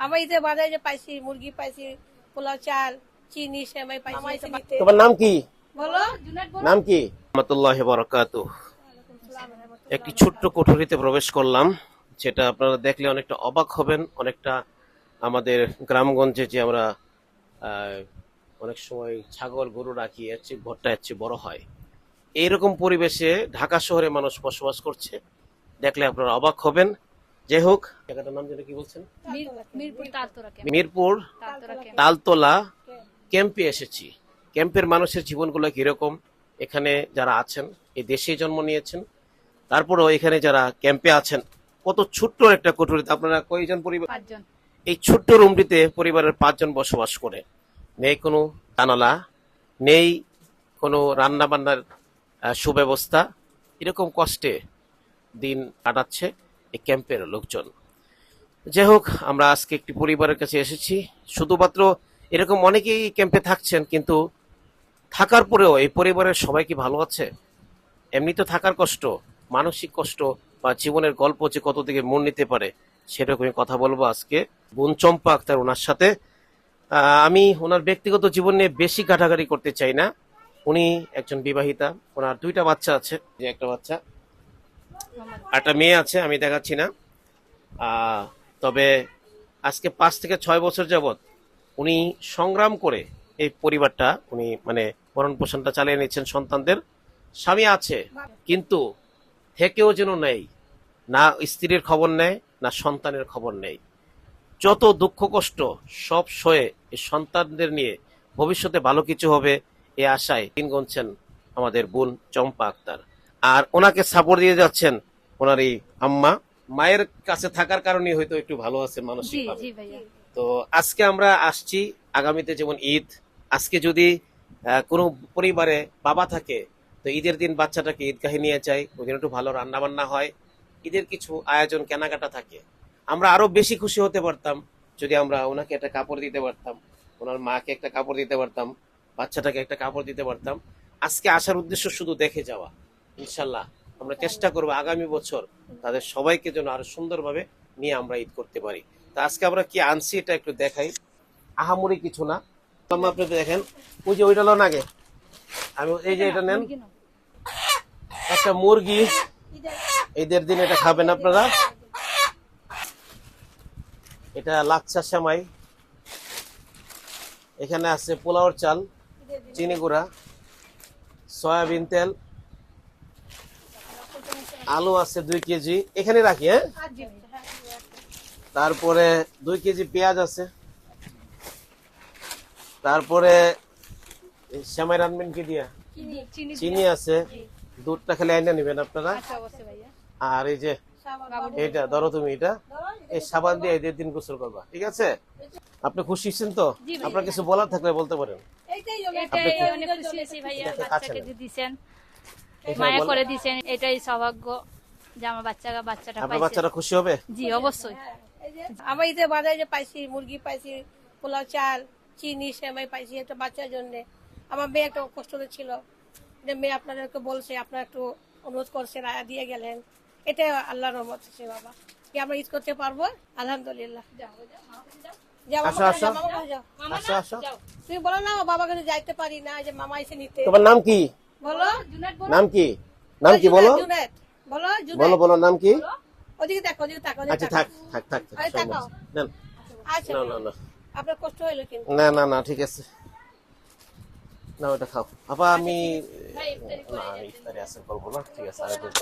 আমার ঈদে বাজারে যে পাইছি মুরগি পাইছি পোলাও চাল চিনি সেমাই পাইছি তোমার নাম কি? বলো। নাম কি? রহমতুল্লাহ বরকাত একটি ছোট্ট কোঠরিতে প্রবেশ করলাম যেটা আপনারা দেখলে অনেকটা অবাক হবেন অনেকটা আমাদের গ্রামগঞ্জে যে আমরা অনেক সময় ছাগল গরু রাখি এর চেয়ে ঘরটা এর চেয়ে বড় হয়। এইরকম পরিবেশে ঢাকা শহরে মানুষ বসবাস করছে দেখলে আপনারা অবাক হবেন। যাই হোক জায়গাটার নাম যেন কি বলছেন? মিরপুর তালতলা ক্যাম্পে। এসেছি। ক্যাম্পের মানুষের জীবনগুলো কীরকম? এখানে যারা আছেন এই দেশে জন্ম নিয়েছেন। তারপরেও এখানে যারা ক্যাম্পে আছেন কত ছোট্ট একটা কুঠুরিতে। আপনারা কয়জন পরিবার? এই ছোট্ট রুমটিতে পরিবারের পাঁচজন বসবাস করে। নেই কোনো জানালা নেই কোনো রান্নাবান্নার সুব্যবস্থা। এরকম কষ্টে দিন কাটাচ্ছে। এই ক্যাম্পের লোকজন। যাই হোক আমরা আজকে একটি পরিবারের কাছে এসেছি। শুধুমাত্র এরকম অনেকেই ক্যাম্পে থাকছেন, কিন্তু থাকার পরেও এই পরিবারের সবাই কি ভালো আছে? এমনি তো থাকার কষ্ট, মানসিক কষ্ট বা জীবনের গল্প যে কত দিকে মন নিতে পারে, সেরকমই কথা বলব আজকে বোন চম্পা আক্তার ওনার সাথে। আমি ওনার ব্যক্তিগত জীবন নিয়ে বেশি ঘাটাঘাটি করতে চাই না। উনি একজন বিবাহিতা, ওনার দুইটা বাচ্চা আছে। যে একটা বাচ্চা একটা মেয়ে আছে, আমি দেখাচ্ছি না। তবে আজকে পাঁচ থেকে ছয় বছর যাবত উনি সংগ্রাম করে এই পরিবারটা, উনি মানে ভরণ পোষণটা চালিয়ে নিচ্ছেন সন্তানদের। স্বামী আছে, কিন্তু থেকেও যেন নেই, না স্ত্রীর খবর নেয়, না সন্তানের খবর নেই। যত দুঃখ কষ্ট সব সয়ে এই সন্তানদের নিয়ে ভবিষ্যতে ভালো কিছু হবে এ আশায় দিন গুনছেন আমাদের বোন চম্পা আক্তার। আর ওনাকে সাপোর্ট দিয়ে যাচ্ছেন ওনার এই আম্মা। মায়ের কাছে থাকার কারণে হয়তো একটু ভালো আছেন মানসিক তো আজকে আমরা আসছি আগামীতে যেমন ঈদ আজকে যদি কোনো পরিবারে বাবা থাকে তো ঈদের দিন বাচ্চাটাকে ঈদগাহে নিয়ে যায় ওই দিন একটু ভালো রান্না বান্না হয় ঈদের কিছু আয়োজন কেনাকাটা থাকে আমরা আরও বেশি খুশি হতে পারতাম যদি আমরা ওনাকে একটা কাপড় দিতে পারতাম ওনার মাকে একটা কাপড় দিতে পারতাম বাচ্চাটাকে একটা কাপড় দিতে পারতাম। আজকে আসার উদ্দেশ্য শুধু দেখে যাওয়া। ইনশাল্লাহ আমরা চেষ্টা করব আগামী বছর তাদের সবাইকে যেন আরও সুন্দরভাবে নিয়ে আমরা ঈদ করতে পারি। তা আজকে আমরা কি আনছি এটা একটু দেখাই। আহামরি কিছু না। আপনি দেখেন, ওই যে ওইটা লোন আগে। আমি এই যে এটা নেন। একটা মুরগি। ঈদের দিন এটা খাবেন আপনারা। এটা লাচ্ছা সেমাই। এখানে আছে পোলাওর চাল, চিনি গুঁড়া, সয়াবিন তেল। আলু আছে দুই কেজি। এখানে রাখি হ্যাঁ? তারপরে দুই কেজি পেঁয়াজ আছে। তারপরে সেমাই রানবেন কি দিয়া? চিনি আছে। দুধটা খেলে আইনা নেবেন আপনারা। আর এই যে এটা ধরো তুমি এটা। এই সাবান দিয়ে ঈদের দিন গোসল করবা ঠিক আছে? আপনি খুশি হচ্ছেন তো? আপনার কিছু বলার থাকলে বলতে পারেন। এইটাই অনেক খুশি হয়েছি ভাইয়া বাচ্চাকে নেন। যে এখানে মায়া করে দিছেন এটাই সৌভাগ্য যে আমার বাচ্চাটা বাচ্চাটা আপনার পাইছে। বাচ্চারা খুশি হবে? জি অবশ্যই। আমার ঈদে বাজারে যে পাইছি মুরগি পাইছি পোলাও চাল চিনি সেমাই পাইছি একটা বাচ্চার জন্য। আমার মেয়ে একটা কষ্ট ছিল। যে মেয়ে আপনাদেরকে বলছে আপনারা একটু অনুরোধ করছেন আয়া দিয়ে গেলেন। এটা আল্লাহর রহমত আছে বাবা। কি আমরা ঈদ করতে পারব? আলহামদুলিল্লাহ। তুমি বলো না বাবা কাছে যাইতে পারি না যে মামা এসে নিতে। তোমার নাম কি? বলো। নাম কি? নাম কি বলো? বলো বলো নাম কি? ওদিকে দেখো ওদিকে তাকো আচ্ছা থাক থাক থাক থাক, আরে সব তাকাও। আছে। নেন। আচ্ছা। না না না। আপনার কষ্ট হইল কিন্তু। না না না ঠিক আছে। না ওটা খাও। আপা আমি না আমি ইফতারি আছে বলব না। ঠিক আছে আরেকদিন